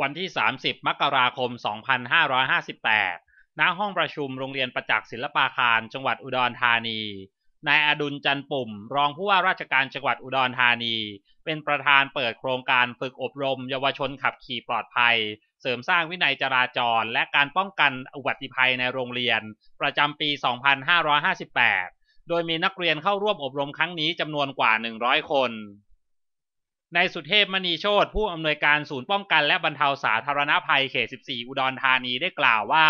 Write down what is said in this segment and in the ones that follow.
วันที่ 30 มกราคม 2558 ณ ห้องประชุมโรงเรียนประจักษ์ศิลปาคาร จังหวัดอุดรธานี นายอดุลจันปุ่ม รองผู้ว่าราชการจังหวัดอุดรธานี เป็นประธานเปิดโครงการฝึกอบรม เยาวชนขับขี่ปลอดภัย เสริมสร้างวินัยจราจร และการป้องกันอุบัติภัยในโรงเรียน ประจำปี 2558 โดยมีนักเรียนเข้าร่วมอบรมครั้งนี้จำนวนกว่า 100 คน นายสุเทพมณีโชตผู้อำนวยการศูนย์ป้องกันและบรรเทาสาธารณภัยเขต 14 อุดรธานีได้กล่าวว่า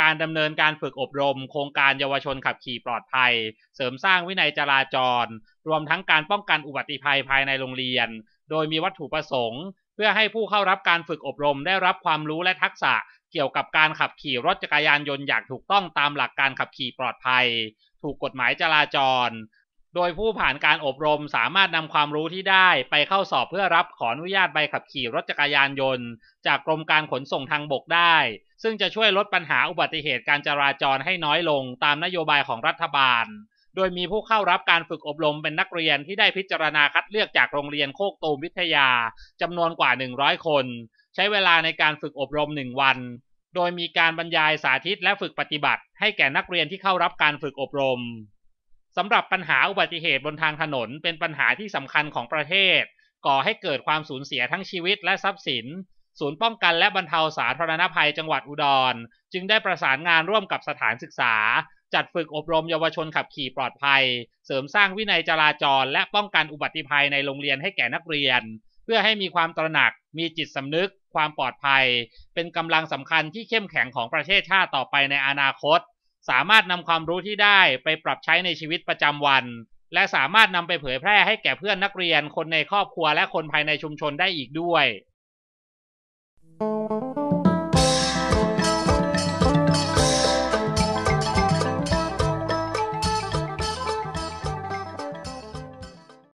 การดำเนินการฝึกอบรม โครงการเยาวชนขับขี่ปลอดภัย เสริมสร้างวินัยจราจร รวมทั้งการป้องกันอุบัติภัยภายในโรงเรียน โดยมีวัตถุประสงค์ เพื่อให้ผู้เข้ารับการฝึกอบรมได้รับความรู้และทักษะเกี่ยวกับการขับขี่รถจักรยานยนต์อย่างถูกต้องตามหลักการขับขี่ปลอดภัย ถูกกฎหมายจราจร โดยผู้ผ่านการอบรมสามารถนำความรู้ที่ได้ไปเข้าสอบเพื่อรับขออนุญาตใบขับขี่รถจักรยานยนต์ จากกรมการขนส่งทางบกได้ ซึ่งจะช่วยลดปัญหาอุบัติเหตุการจราจรให้น้อยลงตามนโยบายของรัฐบาล โดยมีผู้เข้ารับการฝึกอบรมเป็นนักเรียนที่ได้พิจารณาคัดเลือกจากโรงเรียนโคกตูมวิทยาจำนวนกว่า 100 คน ใช้เวลาในการฝึกอบรม 1 วัน โดยมีการบรรยายสาธิตและฝึกปฏิบัติ ให้แก่นักเรียนที่เข้ารับการฝึกอบรม สำหรับปัญหาอุบัติเหตุบนทางถนนเป็นปัญหาที่สำคัญของประเทศ ก่อให้เกิดความสูญเสียทั้งชีวิตและทรัพย์สิน ศูนย์ป้องกันและบรรเทาสาธารณภัยจังหวัดอุดร จึงได้ประสานงานร่วมกับสถานศึกษา จัดฝึกอบรมเยาวชนขับขี่ปลอดภัย เสริมสร้างวินัยจราจร และป้องกันอุบัติภัยในโรงเรียนให้แก่นักเรียน เพื่อให้มีความตระหนัก มีจิตสำนึก ความปลอดภัย เป็นกำลังสำคัญที่เข้มแข็งของประเทศชาติต่อไปในอนาคต สามารถนำความรู้ที่ได้ไปปรับใช้ในชีวิตประจำวัน และสามารถนำไปเผยแพร่ให้แก่เพื่อนนักเรียนคนในครอบครัวและคนภายในชุมชนได้อีกด้วย